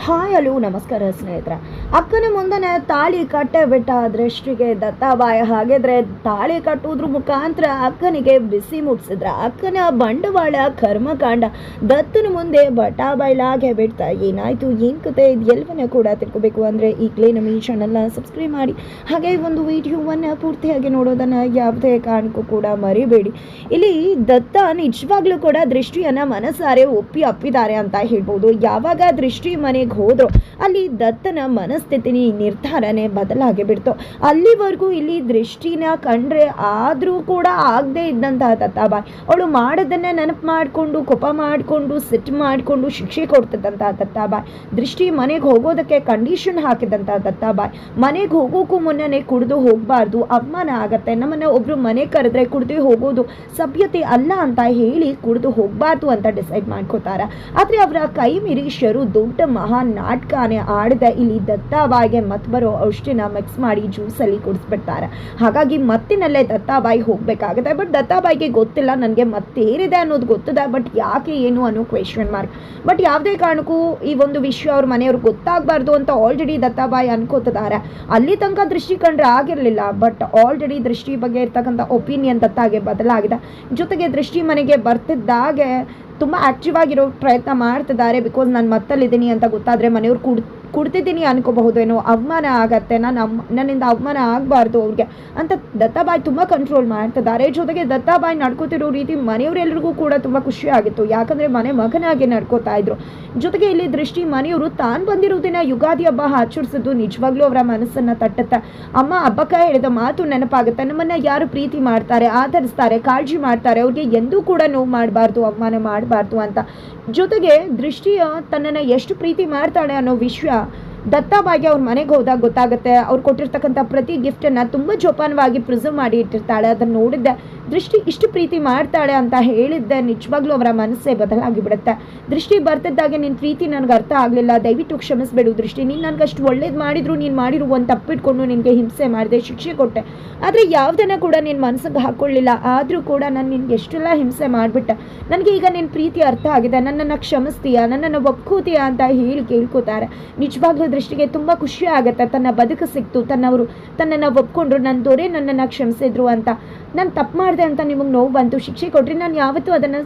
Hi, hello, ನಮಸ್ಕಾರ ಸ್ನೇಹಿತರೆ. ಅಕ್ಕನ ಮುಂದನೆ ತಾಳಿ ಕಟ್ಟೆ ಬಿಟ್ಟ ದೃಷ್ಟಿಗೆ ದತ್ತಾಬಾಯ ಹಾಗಿದ್ರೆ ತಾಳಿ ಕಟ್ಟುವುದ್ರ ಮುಖಾಂತರ ಅಕ್ಕನಿಗೆ ಬಿಸಿ ಮುಟ್ಸಿದ್ರ. ಅಕ್ಕನ ಬಂಡವಾಳ, ಕರ್ಮಕಾಂಡ, ದತ್ತನ ಮುಂದೆ ಬಟಾಬೈಲಾಗೆ ಬಿಡ್ತಾ ಏನಾಯ್ತು, ಏನ್ ಕತೆ ಇದು ಎಲ್ಲವನ್ನ ಕೂಡ ತಿಳ್ಕೊಬೇಕು ಅಂದ್ರೆ ಈಗಲೇ ನಮ್ಮ ಈ ಚಾನಲ್ನ ಸಬ್ಸ್ಕ್ರೈಬ್ ಮಾಡಿ. ಹಾಗೆ ಒಂದು ವಿಡಿಯೋವನ್ನ ಪೂರ್ತಿಯಾಗಿ ನೋಡೋದನ್ನ ಯಾವುದೇ ಕಾರಣಕ್ಕೂ ಕೂಡ ಮರಿಬೇಡಿ. ಇಲ್ಲಿ ದತ್ತ ನಿಜವಾಗ್ಲೂ ಕೂಡ ದೃಷ್ಟಿಯನ್ನ ಮನಸಾರೆ ಒಪ್ಪಿ ಅಪ್ಪಿದ್ದಾರೆ ಅಂತ ಹೇಳ್ಬೋದು. ಯಾವಾಗ ದೃಷ್ಟಿ ಮನೆಗೆ ಹೋದ್ರು. ಅಲ್ಲಿ ದತ್ತನ ಮನಸ್ಥಿತಿ ನಿರ್ಧಾರನೇ ಬದಲಾಗಿ ಬಿಡ್ತು. ಅಲ್ಲಿವರೆಗೂ ಇಲ್ಲಿ ದೃಷ್ಟಿನ ಕಂಡ್ರೆ ಆದ್ರೂ ಕೂಡ ಆಗದೆ ಇದ್ದಂತಹ ದತ್ತಾಬಾಯಿ. ಅವಳು ಮಾಡೋದನ್ನ ನೆನಪು ಮಾಡಿಕೊಂಡು, ಕೋಪ ಮಾಡಿಕೊಂಡು, ಸಿಟ್ಟು ಮಾಡಿಕೊಂಡು ಶಿಕ್ಷೆ ಕೊಡ್ತಿದ್ದಂತಹ ದತ್ತಾಬಾಯಿ. ದೃಷ್ಟಿ ಮನೆಗೆ ಹೋಗೋದಕ್ಕೆ ಕಂಡೀಷನ್ ಹಾಕಿದಂತಹ ದತ್ತಾಬಾಯಿ. ಮನೆಗೆ ಹೋಗೋಕ್ಕೂ ಮುನ್ನನೇ ಕುಡಿದು ಹೋಗಬಾರ್ದು ಅವಮಾನ ಆಗತ್ತೆ. ನಮ್ಮನ್ನ ಒಬ್ರು ಮನೆ ಕರೆದ್ರೆ ಕುಡ್ದು ಹೋಗೋದು ಸಭ್ಯತೆ ಅಲ್ಲ ಅಂತ ಹೇಳಿ ಕುಡಿದು ಹೋಗಬಾರ್ದು ಅಂತ ಡಿಸೈಡ್ ಮಾಡ್ಕೋತಾರೆ. ಆದ್ರೆ ಅವರ ಕೈ ಮಿರೀಶರು ಶರು ದೊಡ್ಡ ಮಹಾ ನಾಟಕನೇ ಆಡಿದ ಇಲ್ಲಿ ದತ್ತಾಬಾಯಿಗೆ ಮತ್ತೆ ಬರೋ ಔಷಧಿನ ಮಿಕ್ಸ್ ಮಾಡಿ ಜ್ಯೂಸಲ್ಲಿ ಕುಡಿಸ್ಬಿಡ್ತಾರೆ. ಹಾಗಾಗಿ ಮತ್ತಿನಲ್ಲೇ ದತ್ತಾಬಾಯಿ ಹೋಗಬೇಕಾಗುತ್ತೆ. ಬಟ್ ದತ್ತಾಬಾಯಿಗೆ ಗೊತ್ತಿಲ್ಲ, ನನಗೆ ಮತ್ತೇರಿದೆ ಅನ್ನೋದು ಗೊತ್ತಿದೆ. ಬಟ್ ಯಾಕೆ ಏನು ಅನ್ನೋ ಕ್ವೆಶನ್ ಮಾರ್ಕ್ ಬಟ್ ಯಾವುದೇ ಕಾರಣಕ್ಕೂ ಈ ಒಂದು ವಿಷಯ ಅವ್ರ ಮನೆಯವ್ರಿಗೆ ಗೊತ್ತಾಗಬಾರ್ದು ಅಂತ ಆಲ್ರೆಡಿ ದತ್ತಾಬಾಯಿ ಅನ್ಕೋತಿದ್ದಾರೆ. ಅಲ್ಲಿ ತನಕ ದೃಷ್ಟಿ ಕಂಡ್ರೆ ಆಗಿರಲಿಲ್ಲ. ಬಟ್ ಆಲ್ರೆಡಿ ದೃಷ್ಟಿ ಬಗ್ಗೆ ಇರ್ತಕ್ಕಂಥ ಒಪಿನಿಯನ್ ದತ್ತಾಗೆ ಬದಲಾಗಿದೆ. ಜೊತೆಗೆ ದೃಷ್ಟಿ ಮನೆಗೆ ಬರ್ತಿದ್ದಾಗೆ ತುಂಬ ಆಕ್ಟಿವ್ ಆಗಿರೋ ಪ್ರಯತ್ನ ಮಾಡ್ತಿದ್ದಾರೆ ಬಿಕಾಸ್ ನಾನು ಮತ್ತಲ್ಲಿದ್ದೀನಿ ಅಂತ ಗೊತ್ತಾದರೆ ಮನೆಯವ್ರು ಕುಡ್ ಕುಡ್ತಿದ್ದೀನಿ ಅನ್ಕೋಬಹುದೇನೋ, ಅವಮಾನ ಆಗತ್ತೆ, ನಾನು ನನ್ನಿಂದ ಅವಮಾನ ಆಗಬಾರ್ದು ಅವ್ರಿಗೆ ಅಂತ ದತ್ತಾಬಾಯಿ ತುಂಬ ಕಂಟ್ರೋಲ್ ಮಾಡ್ತಿದ್ದಾರೆ. ಜೊತೆಗೆ ದತ್ತಾಬಾಯಿ ನಡ್ಕೋತಿರೋ ರೀತಿ ಮನೆಯವರೆಲ್ಲರಿಗೂ ಕೂಡ ತುಂಬ ಖುಷಿ ಆಗಿತ್ತು. ಯಾಕಂದರೆ ಮನೆ ಮಗನಾಗಿ ನಡ್ಕೋತಾ ಇದ್ರು. ಜೊತೆಗೆ ಇಲ್ಲಿ ದೃಷ್ಟಿ ಮನೆಯವರು ತಾನು ಬಂದಿರೋ ದಿನ ಯುಗಾದಿ ಹಬ್ಬ ಆಚರಿಸಿದ್ದು ನಿಜವಾಗ್ಲೂ ಅವರ ಮನಸ್ಸನ್ನು ತಟ್ಟುತ್ತೆ. ಅಮ್ಮ ಹಬ್ಬಕ್ಕ ಹೇಳಿದ ಮಾತು ನೆನಪಾಗುತ್ತೆ. ನಮ್ಮನ್ನ ಯಾರು ಪ್ರೀತಿ ಮಾಡ್ತಾರೆ, ಆಧರಿಸ್ತಾರೆ, ಕಾಳಜಿ ಮಾಡ್ತಾರೆ, ಅವ್ರಿಗೆ ಎಂದೂ ಕೂಡ ನೋವು ಮಾಡಬಾರ್ದು, ಅವಮಾನ ಮಾಡಬಾರ್ದು ಅಂತ. ಜೊತೆಗೆ ದೃಷ್ಟಿಯ ತನ್ನನ್ನು ಎಷ್ಟು ಪ್ರೀತಿ ಮಾಡ್ತಾಳೆ ಅನ್ನೋ ವಿಷಯ sea, ದತ್ತಾಬಾಯಿಗೆ ಅವ್ರ ಮನೆಗೆ ಹೋದಾಗ ಗೊತ್ತಾಗುತ್ತೆ. ಅವ್ರು ಕೊಟ್ಟಿರ್ತಕ್ಕಂಥ ಪ್ರತಿ ಗಿಫ್ಟನ್ನು ತುಂಬ ಜೋಪಾನವಾಗಿ ಪ್ರಿಸರ್ವ್ ಮಾಡಿ ಇಟ್ಟಿರ್ತಾಳೆ. ಅದನ್ನು ನೋಡಿದ್ದೆ. ದೃಷ್ಟಿ ಇಷ್ಟು ಪ್ರೀತಿ ಮಾಡ್ತಾಳೆ ಅಂತ ಹೇಳಿದ್ದೆ. ನಿಜವಾಗ್ಲೂ ಅವರ ಮನಸ್ಸೇ ಬದಲಾಗಿ ಬಿಡುತ್ತೆ. ದೃಷ್ಟಿ ಬರ್ತಿದ್ದಾಗೆ ನಿನ್ನ ಪ್ರೀತಿ ನನಗೆ ಅರ್ಥ ಆಗಲಿಲ್ಲ. ದಯವಿಟ್ಟು ಕ್ಷಮಿಸ್ಬೇಡು ದೃಷ್ಟಿ. ನೀನು ಅಷ್ಟು ಒಳ್ಳೇದು ಮಾಡಿದ್ರು ನೀನು ಮಾಡಿರುವ ಒಂದು ತಪ್ಪಿಟ್ಕೊಂಡು ನಿನಗೆ ಹಿಂಸೆ ಮಾಡಿದೆ, ಶಿಕ್ಷೆ ಕೊಟ್ಟೆ. ಆದರೆ ಯಾವುದನ್ನು ಕೂಡ ನಿನ್ನ ಮನಸ್ಸಿಗೆ ಹಾಕ್ಕೊಳ್ಳಿಲ್ಲ ಆದರೂ ಕೂಡ ನಾನು ನಿನ್ಗೆ ಎಷ್ಟೆಲ್ಲ ಹಿಂಸೆ ಮಾಡಿಬಿಟ್ಟೆ. ನನಗೆ ಈಗ ನಿನ್ನ ಪ್ರೀತಿ ಅರ್ಥ ಆಗಿದೆ. ನನ್ನನ್ನು ಕ್ಷಮಿಸ್ತೀಯಾ? ನನ್ನನ್ನು ಒಪ್ಕೋತೀಯಾ ಅಂತ ಹೇಳಿ ಕೇಳ್ಕೊತಾರೆ. ನಿಜವಾಗ್ಲೂ ದೃಷ್ಟಿಗೆ ತುಂಬ ಖುಷಿ ಆಗುತ್ತೆ. ತನ್ನ ಬದುಕು ಸಿಕ್ತು, ತನ್ನವರು ತನ್ನನ್ನು ಒಪ್ಕೊಂಡ್ರು ನನ್ನ ದೊರೆ ನನ್ನನ್ನು ಕ್ಷಮಿಸಿದ್ರು ಅಂತ. ನಾನು ತಪ್ಪು ಮಾಡಿದೆ ಅಂತ ನಿಮಗೆ ನೋವು ಬಂತು, ಶಿಕ್ಷೆ ಕೊಟ್ಟರೆ ನಾನು ಯಾವತ್ತೂ ಅದನ್ನು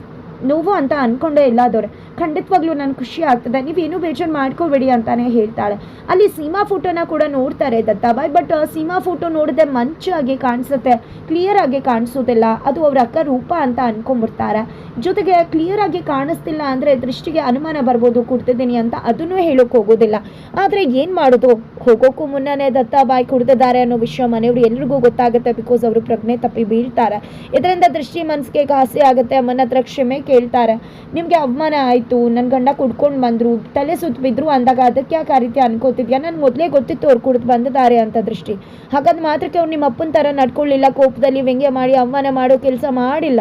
ನೋವು ಅಂತ ಅನ್ಕೊಂಡೇ ಇಲ್ಲ ಅದವ್ರೆ ಖಂಡಿತವಾಗ್ಲೂ ನಾನು ಖುಷಿ ಆಗ್ತದೆ. ನೀವೇನು ಬೇಜಾರು ಮಾಡ್ಕೋಬೇಡಿ ಅಂತಾನೆ ಹೇಳ್ತಾಳೆ. ಅಲ್ಲಿ ಸೀಮಾ ಫೋಟೋನ ಕೂಡ ನೋಡ್ತಾರೆ ದತ್ತಾಬಾಯ್ ಬಟ್ ಸೀಮಾ ಫೋಟೋ ನೋಡಿದ್ರೆ ಮಂಚಾಗಿ ಕಾಣಿಸುತ್ತೆ ಕ್ಲಿಯರ್ ಆಗಿ ಕಾಣಿಸೋದಿಲ್ಲ ಅದು ಅವ್ರ ಅಕ್ಕ ರೂಪ ಅಂತ ಅನ್ಕೊಂಡ್ಬಿಡ್ತಾರೆ. ಜೊತೆಗೆ ಕ್ಲಿಯರ್ ಆಗಿ ಕಾಣಿಸ್ತಿಲ್ಲ ಅಂದರೆ ದೃಷ್ಟಿಗೆ ಅನುಮಾನ ಬರ್ಬೋದು ಕುಡ್ತಿದ್ದೀನಿ ಅಂತ ಅದನ್ನೂ ಹೇಳೋಕೆ ಹೋಗೋದಿಲ್ಲ. ಆದರೆ ಏನು ಮಾಡೋದು? ಹೋಗೋಕ್ಕೂ ಮುನ್ನನೇ ದತ್ತಾಬಾಯಿ ಕುಡ್ದಿದ್ದಾರೆ ಅನ್ನೋ ವಿಷಯ ಮನೆಯವರು ಎಲ್ರಿಗೂ ಗೊತ್ತಾಗುತ್ತೆ ಬಿಕಾಸ್ ಅವರು ಪ್ರಜ್ಞೆ ತಪ್ಪಿ ಬೀಳ್ತಾರೆ. ಇದರಿಂದ ದೃಷ್ಟಿ ಮನಸ್ಸಿಗೆ ಆಸೆ ಆಗುತ್ತೆ. ಅಮ್ಮನ ಹತ್ರ ಕ್ಷಮೆ ಕೇಳ್ತಾರೆ. ನಿಮಗೆ ಅವಮಾನ ಆಯಿತು ನನ್ನ ಗಂಡ ಕುಡ್ಕೊಂಡು ಬಂದರು, ತಲೆ ಸುತ್ತ ಬಿದ್ರು ಅಂದಾಗ ಅದಕ್ಕೆ ಯಾಕೆ ಆ ರೀತಿ ಅನ್ಕೋತಿದ್ಯಾ? ನಾನು ಮೊದಲೇ ಗೊತ್ತಿತ್ತು ಅವ್ರು ಕುಡ್ದು ಬಂದಿದ್ದಾರೆ ಅಂತ ದೃಷ್ಟಿ. ಹಾಗಾದ ಮಾತ್ರಕ್ಕೆ ಅವ್ರು ನಿಮ್ಮ ಅಪ್ಪನ ಥರ ನಡ್ಕೊಳ್ಳಿಲ್ಲ, ಕೋಪದಲ್ಲಿ ವ್ಯಂಗ್ಯ ಮಾಡಿ, ಅವಮಾನ ಮಾಡೋ ಕೆಲಸ ಮಾಡಿಲ್ಲ.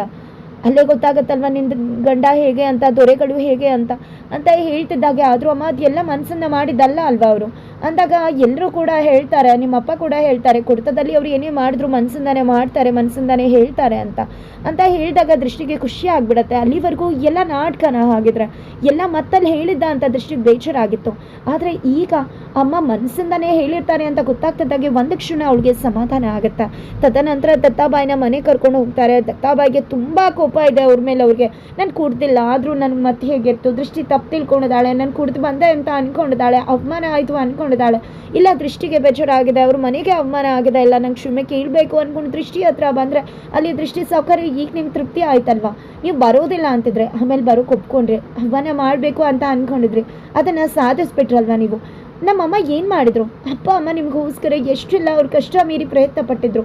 ಅಲ್ಲೇ ಗೊತ್ತಾಗತ್ತಲ್ವ ನಿಂದ ಗಂಡ ಹೇಗೆ ಅಂತ, ದೊರೆಗಳು ಹೇಗೆ ಅಂತ. ಅಂತ ಹೇಳ್ತಿದ್ದಾಗೆ, ಆದರೂ ಅಮ್ಮ ಅದೆಲ್ಲ ಮನಸ್ಸನ್ನ ಮಾಡಿದ್ದಲ್ಲ ಅಲ್ವಾ ಅವರು? ಅಂದಾಗ ಎಲ್ಲರೂ ಕೂಡ ಹೇಳ್ತಾರೆ ನಿಮ್ಮ ಅಪ್ಪ ಕೂಡ ಹೇಳ್ತಾರೆ, ಕುಡ್ತದಲ್ಲಿ ಅವ್ರು ಏನೇ ಮಾಡಿದ್ರು ಮನಸ್ಸಿಂದಾನೆ ಮಾಡ್ತಾರೆ ಮನಸ್ಸಿಂದಾನೆ ಹೇಳ್ತಾರೆ ಅಂತ. ಅಂತ ಹೇಳಿದಾಗ ದೃಷ್ಟಿಗೆ ಖುಷಿ ಆಗ್ಬಿಡತ್ತೆ. ಅಲ್ಲಿವರೆಗೂ ಎಲ್ಲ ನಾಟಕನ ಹಾಗಿದ್ರೆ, ಎಲ್ಲ ಮತ್ತಲ್ಲಿ ಹೇಳಿದ್ದ ಅಂತ ದೃಷ್ಟಿಗೆ ಬೇಜಾರಾಗಿತ್ತು. ಆದರೆ ಈಗ ಅಮ್ಮ ಮನಸ್ಸಿಂದಾನೇ ಹೇಳಿರ್ತಾರೆ ಅಂತ ಗೊತ್ತಾಗ್ತದಾಗೆ ಒಂದು ಕ್ಷಣ ಅವಳಿಗೆ ಸಮಾಧಾನ ಆಗುತ್ತೆ. ತದನಂತರ ದತ್ತಾಬಾಯಿನ ಮನೆ ಕರ್ಕೊಂಡು ಹೋಗ್ತಾರೆ. ದತ್ತಾಬಾಯಿಗೆ ತುಂಬ ಕೋಪ ಇದೆ ಅವ್ರ ಮೇಲೆ ಅವ್ರಿಗೆ. ನಾನು ಕುಡ್ದಿಲ್ಲ, ಆದರೂ ನನಗೆ ಮತ್ತೆ ಹೇಗಿತ್ತು ದೃಷ್ಟಿ ತಪ್ಪು ತಿಳ್ಕೊಂಡಿದ್ದಾಳೆ, ನಾನು ಕುಡ್ದು ಬಂದೆ ಅಂತ ಅಂದ್ಕೊಂಡಿದ್ದಾಳೆ ಅವಮಾನ ಆಯಿತು ಅಂದ್ಕೊಂಡಿದ್ದಾಳೆ ಇಲ್ಲ, ದೃಷ್ಟಿಗೆ ಬೇಜಾರಾಗಿದೆ, ಅವ್ರ ಮನೆಗೆ ಅವಮಾನ ಆಗಿದೆ, ಇಲ್ಲ, ನಂಗೆ ಕ್ಷಮೆ ಕೇಳಬೇಕು ಅಂದ್ಕೊಂಡು ದೃಷ್ಟಿ ಹತ್ರ ಬಂದರೆ ಅಲ್ಲಿ ದೃಷ್ಟಿ ಸೌಕರ್ಯ ಈಗ ನಿಮ್ಗೆ ತೃಪ್ತಿ ಆಯ್ತಲ್ವಾ? ನೀವು ಬರೋದಿಲ್ಲ ಅಂತಿದ್ರೆ, ಆಮೇಲೆ ಬರೋಕೆ ಒಪ್ಕೊಂಡ್ರಿ ಅವಮಾನ ಮಾಡಬೇಕು ಅಂತ ಅಂದ್ಕೊಂಡಿದ್ರಿ ಅದನ್ನು ಸಾಧಿಸ್ಬಿಟ್ರಲ್ವಾ ನೀವು? ನಮ್ಮಮ್ಮ ಏನು ಮಾಡಿದ್ರು? ಅಪ್ಪ, ಅಮ್ಮ ನಿಮಗೋಸ್ಕರ ಎಷ್ಟೆಲ್ಲ, ಅವ್ರ ಕಷ್ಟ ಮೀರಿ ಪ್ರಯತ್ನ ಪಟ್ಟಿದ್ರು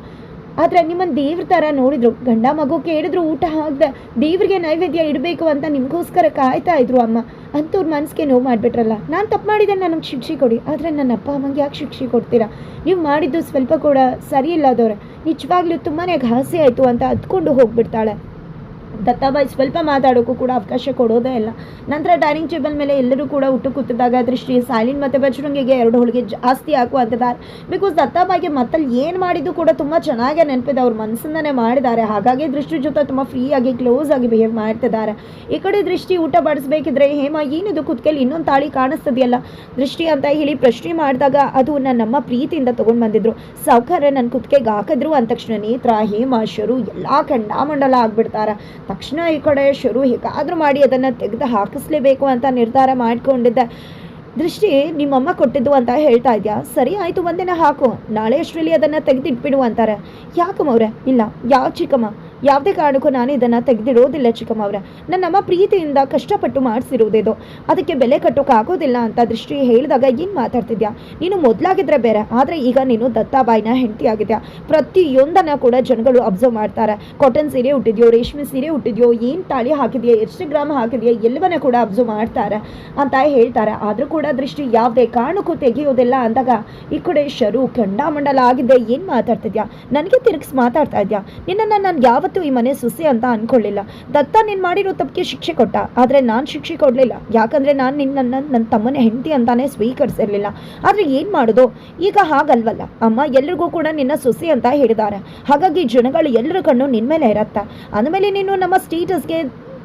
ಆದರೆ ನಿಮ್ಮನ್ನು ದೇವ್ರ ಥರ ನೋಡಿದ್ರು. ಗಂಡ ಮಗು ಕೇಳಿದ್ರು, ಊಟ ಆಗದೆ ದೇವ್ರಿಗೆ ನೈವೇದ್ಯ ಇಡಬೇಕು ಅಂತ ನಿಮಗೋಸ್ಕರ ಕಾಯ್ತಾ ಇದ್ರು ಅಮ್ಮ. ಅಂತವ್ರ ಮನಸ್ಸಿಗೆ ನೋವು ಮಾಡಿಬಿಟ್ರಲ್ಲ. ನಾನು ತಪ್ಪು ಮಾಡಿದೆ ನನಗೆ ಶಿಕ್ಷೆ ಕೊಡಿ. ಆದರೆ ನನ್ನ ಅಪ್ಪ ಅಮ್ಮಂಗೆ ಯಾಕೆ ಶಿಕ್ಷೆ ಕೊಡ್ತೀರಾ? ನೀವು ಮಾಡಿದ್ದು ಸ್ವಲ್ಪ ಕೂಡ ಸರಿ ಇಲ್ಲದವ್ರೆ. ನಿಜವಾಗ್ಲೂ ತುಂಬಾ ಘಾಸಿ ಆಯಿತು ಅಂತ ಅದ್ಕೊಂಡು ಹೋಗ್ಬಿಡ್ತಾಳೆ. ದತ್ತಾಬಾಯಿ ಸ್ವಲ್ಪ ಮಾತಾಡೋಕ್ಕೂ ಕೂಡ ಅವಕಾಶ ಕೊಡೋದೇ ಇಲ್ಲ. ನಂತರ ಡೈನಿಂಗ್ ಟೇಬಲ್ ಮೇಲೆ ಎಲ್ಲರೂ ಕೂಡ ಊಟ ಕೂತಿದ್ದಾಗ ದೃಷ್ಟಿ ಸಾಲಿನ್ ಮತ್ತು ಬಜರಂಗಿಗೆ ಎರಡು ಹೋಳಿಗೆ ಜಾಸ್ತಿ ಹಾಕುವಂತಿದ್ದಾರೆ. ಬಿಕಾಸ್ ದತ್ತಾಬಾಯಿಗೆ ಮತ್ತಲ್ಲಿ ಏನು ಮಾಡಿದ್ದು ಕೂಡ ತುಂಬ ಚೆನ್ನಾಗೇ ನೆನಪಿದೆ. ಅವ್ರ ಮನಸ್ಸಿಂದನೇ ಮಾಡಿದ್ದಾರೆ. ಹಾಗಾಗಿ ದೃಷ್ಟಿ ಜೊತೆ ತುಂಬ ಫ್ರೀಯಾಗಿ ಕ್ಲೋಸ್ ಆಗಿ ಬಿಹೇವ್ ಮಾಡ್ತಿದ್ದಾರೆ. ಈ ಕಡೆ ದೃಷ್ಟಿ ಊಟ ಬಡಿಸ್ಬೇಕಿದ್ರೆ, ಹೇಮ ಏನಿದು ಕುತ್ಕೆಲಿ ಇನ್ನೊಂದು ತಾಳಿ ಕಾಣಿಸ್ತದೆಯಲ್ಲ? ದೃಷ್ಟಿ ಅಂತ ಹೇಳಿ ಪ್ರಶ್ನೆ ಮಾಡಿದಾಗ ಅದು ನನ್ನಮ್ಮ ಪ್ರೀತಿಯಿಂದ ತೊಗೊಂಡು ಬಂದಿದ್ರು. ಸಾವುಕಾರ ನನ್ನ ಕುತ್ಕೆಗೆ ಹಾಕಿದ್ರು. ಅಂದ ತಕ್ಷಣ ನೇತ್ರ ಹೇಮ ಶರು ಎಲ್ಲ ಖಂಡಾಮಂಡಲ ಆಗ್ಬಿಡ್ತಾರೆ. ತಕ್ಷಣ ಈ ಕಡೆ ಶುರು ಹೀಗಾದರೂ ಮಾಡಿ ಅದನ್ನು ತೆಗೆದು ಹಾಕಿಸ್ಲೇಬೇಕು ಅಂತ ನಿರ್ಧಾರ ಮಾಡಿಕೊಂಡಿದ್ದ ದೃಷ್ಟಿ ನಿಮ್ಮಮ್ಮ ಕೊಟ್ಟಿದ್ದು ಅಂತ ಹೇಳ್ತಾ ಇದೆಯಾ? ಸರಿ ಆಯಿತು, ಒಂದಿನ ಹಾಕು. ನಾಳೆ ಅಷ್ಟರಲ್ಲಿ ಅದನ್ನು ತೆಗೆದಿಟ್ಬಿಡು ಅಂತಾರೆ. ಯಾಕಮ್ಮ ಅವರೇ ಇಲ್ಲ. ಯಾವ ಚಿಕ್ಕಮ್ಮ? ಯಾವುದೇ ಕಾರಣಕ್ಕೂ ನಾನು ಇದನ್ನು ತೆಗೆದಿಡೋದಿಲ್ಲ ಚಿಕ್ಕಮ್ಮ ಅವರ. ನನ್ನಮ್ಮ ಪ್ರೀತಿಯಿಂದ ಕಷ್ಟಪಟ್ಟು ಮಾಡಿಸಿರೋದಿದು. ಅದಕ್ಕೆ ಬೆಲೆ ಕಟ್ಟೋಕೆ ಆಗೋದಿಲ್ಲ ಅಂತ ದೃಷ್ಟಿ ಹೇಳಿದಾಗ ಏನು ಮಾತಾಡ್ತಿದ್ಯಾ? ನೀನು ಮೊದಲಾಗಿದ್ರೆ ಬೇರೆ, ಆದರೆ ಈಗ ನೀನು ದತ್ತಾಬಾಯಿನ ಹೆಂಡತಿ ಆಗಿದ್ಯಾ? ಪ್ರತಿಯೊಂದನ್ನು ಕೂಡ ಜನಗಳು ಅಬ್ಸರ್ವ್ ಮಾಡ್ತಾರೆ. ಕಾಟನ್ ಸೀರೆ ಹುಟ್ಟಿದ್ಯೋ ರೇಷ್ಮೆ ಸೀರೆ ಹುಟ್ಟಿದ್ಯೋ ಏನು ತಾಳಿ ಹಾಕಿದೆಯಾ ಎಷ್ಟು ಗ್ರಾಮ್ ಹಾಕಿದೆಯಾ, ಎಲ್ಲವನ್ನ ಕೂಡ ಅಬ್ಸರ್ವ್ ಮಾಡ್ತಾರೆ ಅಂತ ಹೇಳ್ತಾರೆ. ಆದರೂ ಕೂಡ ದೃಷ್ಟಿ ಯಾವುದೇ ಕಾರಣಕ್ಕೂ ತೆಗೆಯೋದಿಲ್ಲ ಅಂದಾಗ ಈ ಕಡೆ ಶರು ಖಂಡಾಮಂಡಲ ಆಗಿದ್ದೆ, ಏನು ಮಾತಾಡ್ತಿದ್ಯಾ? ನನಗೆ ತಿರುಗಿಸಿ ಮಾತಾಡ್ತಾ ಇದೆಯಾ? ನಿನ್ನನ್ನು ನಾನು ಯಾವತ್ತೂ ಈ ಮನೆ ಸುಸಿ ಅಂತ ಅನ್ಕೊಳ್ಳಿಲ್ಲ. ದತ್ತ ನಿನ್ ಮಾಡಿರೋ ತಪ್ಪಿಗೆ ಶಿಕ್ಷೆ ಕೊಟ್ಟ. ಆದ್ರೆ ನಾನು ಶಿಕ್ಷೆ ಕೊಡಲಿಲ್ಲ. ಯಾಕಂದ್ರೆ ನಾನು ನಿನ್ನ, ನನ್ನ ತಮ್ಮನ ಹೆಂಡತಿ ಅಂತಾನೆ ಸ್ವೀಕರಿಸಿರ್ಲಿಲ್ಲ. ಆದ್ರೆ ಏನ್ ಮಾಡೋದು? ಈಗ ಹಾಗಲ್ವಲ್ಲ. ಅಮ್ಮ ಎಲ್ರಿಗೂ ಕೂಡ ನಿನ್ನ ಸುಸಿ ಅಂತ ಹೇಳಿದ್ದಾರೆ. ಹಾಗಾಗಿ ಜನಗಳು ಎಲ್ಲರ ಕಣ್ಣು ನಿನ್ಮೇಲೆ ಮೇಲೆ ಇರತ್ತೆ. ಅಂದಮೇಲೆ ನೀನು ನಮ್ಮ ಸ್ಟೇಟಸ್ಗೆ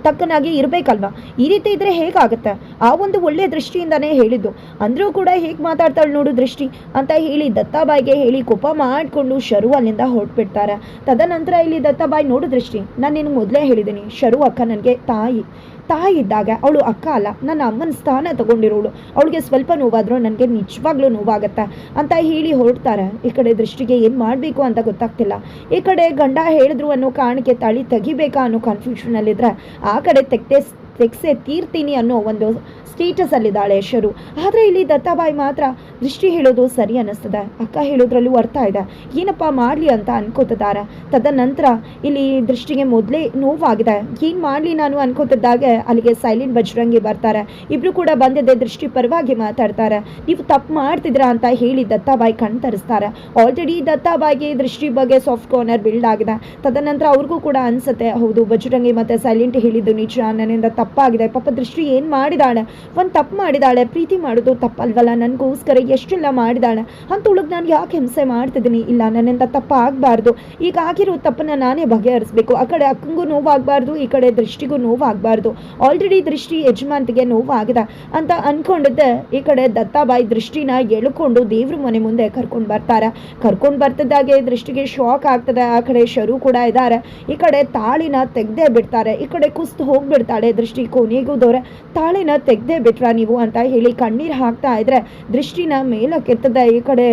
ತಕ್ಕನಾಗಿ ಇರಬೇಕಲ್ವಾ? ಈ ರೀತಿ ಇದ್ರೆ ಹೇಗಾಗುತ್ತೆ? ಆ ಒಂದು ಒಳ್ಳೆಯ ದೃಷ್ಟಿಯಿಂದನೇ ಹೇಳಿದ್ದು. ಅಂದರೂ ಕೂಡ ಹೇಗೆ ಮಾತಾಡ್ತಾಳೆ ನೋಡು ದೃಷ್ಟಿ ಅಂತ ಹೇಳಿ ದತ್ತಾಬಾಯಿಗೆ ಹೇಳಿ ಕೋಪ ಮಾಡಿಕೊಂಡು ಶರು ಅಲ್ಲಿಂದ ಹೊರಟ್ಬಿಡ್ತಾರೆ. ತದನಂತರ ಇಲ್ಲಿ ದತ್ತಾಬಾಯಿ, ನೋಡು ದೃಷ್ಟಿ, ನಾನು ನಿನಗೆ ಮೊದಲೇ ಹೇಳಿದ್ದೀನಿ ಶರು ಅಕ್ಕ ನನಗೆ ತಾಯಿ. ತಾಯಿ ಇದ್ದಾಗ ಅವಳು ಅಕ್ಕ ಅಲ್ಲ, ನನ್ನ ಅಮ್ಮನ ಸ್ಥಾನ ತಗೊಂಡಿರೋಳು. ಅವಳಿಗೆ ಸ್ವಲ್ಪ ನೋವಾದರೂ ನನಗೆ ನಿಜವಾಗ್ಲೂ ನೋವಾಗತ್ತೆ ಅಂತ ಹೇಳಿ ಹೊರಡ್ತಾರೆ ಈ ಕಡೆ ದೃಷ್ಟಿಗೆ ಏನು ಮಾಡಬೇಕು ಅಂತ ಗೊತ್ತಾಗ್ತಿಲ್ಲ. ಈ ಕಡೆ ಗಂಡ ಹೇಳಿದ್ರು ಅನ್ನೋ ಕಾರಣಕ್ಕೆ ತಾಳಿ ತೆಗಿಬೇಕಾ ಅನ್ನೋ ಕನ್ಫ್ಯೂಷನಲ್ಲಿದ್ದರೆ ಆ ಕಡೆ ತೆಗ್ದೆ ತೆಗ್ಸೆ ತೀರ್ತೀನಿ ಅನ್ನೋ ಒಂದು ಸ್ಟೇಟಸಲ್ಲಿದ್ದಾಳೆ ಶರು ಆದರೆ ಇಲ್ಲಿ ದತ್ತಾಬಾಯಿ ಮಾತ್ರ ದೃಷ್ಟಿ ಹೇಳೋದು ಸರಿ ಅನ್ನಿಸ್ತದೆ. ಅಕ್ಕ ಹೇಳೋದ್ರಲ್ಲೂ ಅರ್ಥ ಇದೆ. ಏನಪ್ಪ ಮಾಡಲಿ ಅಂತ ಅನ್ಕೋತಿದ್ದಾರೆ. ತದನಂತರ ಇಲ್ಲಿ ದೃಷ್ಟಿಗೆ ಮೊದಲೇ ನೋವಾಗಿದೆ. ಏನು ಮಾಡಲಿ ನಾನು ಅನ್ಕೋತಿದ್ದಾಗೆ ಅಲ್ಲಿಗೆ ಸೈಲೆಂಟ್ ಬಜರಂಗಿ ಬರ್ತಾರೆ. ಇಬ್ಬರು ಕೂಡ ಬಂದಿದ್ದೆ ದೃಷ್ಟಿ ಪರವಾಗಿ ಮಾತಾಡ್ತಾರೆ. ನೀವು ತಪ್ಪು ಮಾಡ್ತಿದ್ದೀರಾ ಅಂತ ಹೇಳಿ ದತ್ತಾಬಾಯಿ ಕಣ್ ತರಿಸ್ತಾರೆ. ಆಲ್ರೆಡಿ ದತ್ತಾಬಾಯಿಗೆ ದೃಷ್ಟಿ ಬಗ್ಗೆ ಸಾಫ್ಟ್ ಕಾರ್ನರ್ ಬಿಲ್ಡ್ ಆಗಿದೆ. ತದನಂತರ ಅವ್ರಿಗೂ ಕೂಡ ಅನ್ಸುತ್ತೆ, ಹೌದು, ಬಜರಂಗಿ ಮತ್ತು ಸೈಲೆಂಟ್ ಹೇಳಿದ್ದು ನಿಜ ನನ್ನಿಂದ ತಪ್ಪಾಗಿದೆ. ಪಾಪ ದೃಷ್ಟಿ ಏನು ಮಾಡಿದಾಳೆ? ಒಂದು ತಪ್ಪು ಮಾಡಿದಾಳೆ, ಪ್ರೀತಿ ಮಾಡೋದು ತಪ್ಪಲ್ವಲ್ಲ? ನನಗೋಸ್ಕರ ಎಷ್ಟೆಲ್ಲ ಮಾಡಿದಾಳೆ? ಅಂತೊಳಗೆ ನಾನು ಯಾಕೆ ಹಿಂಸೆ ಮಾಡ್ತಿದ್ದೀನಿ? ಇಲ್ಲ, ನನ್ನಿಂದ ತಪ್ಪಾಗಬಾರ್ದು ಈಗ ಆಗಿರೋ ತಪ್ಪನ್ನ ನಾನೇ ಬಗೆಹರಿಸ್ಬೇಕು. ಆ ಕಡೆ ಅಕ್ಕಂಗೂ ನೋವಾಗಬಾರ್ದು, ಈ ಕಡೆ ದೃಷ್ಟಿಗೂ ನೋವಾಗಬಾರ್ದು. ಆಲ್ರೆಡಿ ದೃಷ್ಟಿ ಯಜಮಾನ್ತಿಗೆ ನೋವಾಗಿದೆ ಅಂತ ಅನ್ಕೊಂಡಿದ್ದೆ. ಈ ಕಡೆ ದತ್ತಾಬಾಯಿ ದೃಷ್ಟಿನ ಎಳ್ಕೊಂಡು ದೇವ್ರ ಮನೆ ಮುಂದೆ ಕರ್ಕೊಂಡು ಬರ್ತಾರೆ. ಕರ್ಕೊಂಡು ಬರ್ತಿದ್ದಾಗೆ ದೃಷ್ಟಿಗೆ ಶಾಕ್ ಆಗ್ತದೆ. ಆ ಕಡೆ ಶರು ಕೂಡ ಇದ್ದಾರೆ. ಈ ಕಡೆ ತಾಳಿನ ತೆಗ್ದೇ ಬಿಡ್ತಾರೆ. ಈ ಕಡೆ ಕುಸ್ತು ಹೋಗ್ಬಿಡ್ತಾಳೆ ದೃಷ್ಟಿ ಕೊನೆಗೂ ದೊರೆ ತಾಳಿನ ತೆಗ್ದೇ ಬಿಟ್ರಾ ನೀವು ಅಂತ ಹೇಳಿ ಕಣ್ಣೀರು ಹಾಕ್ತಾ ಇದ್ರೆ ದೃಷ್ಟಿನ ಮೇಲಕ್ಕೆತ್ತದೆ. ಈ ಕಡೆ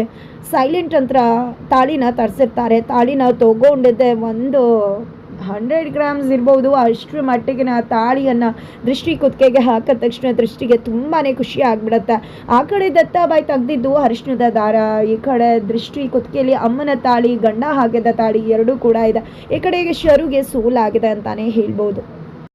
ಸೈಲೆಂಟ್ ಅಂತ ತಾಳಿನ ತರಿಸಿರ್ತಾರೆ. ತಾಳಿನ ತಗೊಂಡಿದ್ದೆ ಒಂದು ಹಂಡ್ರೆಡ್ ಗ್ರಾಮ್ಸ್ ಇರ್ಬೋದು. ಅಷ್ಟರ ಮಟ್ಟಿಗೆ ತಾಳಿಯನ್ನು ದೃಷ್ಟಿ ಕುತ್ತಿಗೆಗೆ ಹಾಕಿದ ತಕ್ಷಣ ದೃಷ್ಟಿಗೆ ತುಂಬಾ ಖುಷಿ ಆಗ್ಬಿಡತ್ತೆ. ಆ ಕಡೆ ದತ್ತ ಬಾಯಿ ತೆಗ್ದಿದ್ದು ಅರಿಶಿಣದ ದಾರ, ಈ ಕಡೆ ದೃಷ್ಟಿ ಕುತ್ತಿಗೆಯಲ್ಲಿ ಅಮ್ಮನ ತಾಳಿ, ಗಂಡ ಹಾಕಿದ ತಾಳಿ ಎರಡೂ ಕೂಡ ಇದೆ. ಈ ಕಡೆಗೆ ಶರುಗೆ ಸೋಲಾಗಿದೆ ಅಂತಾನೆ ಹೇಳ್ಬೋದು.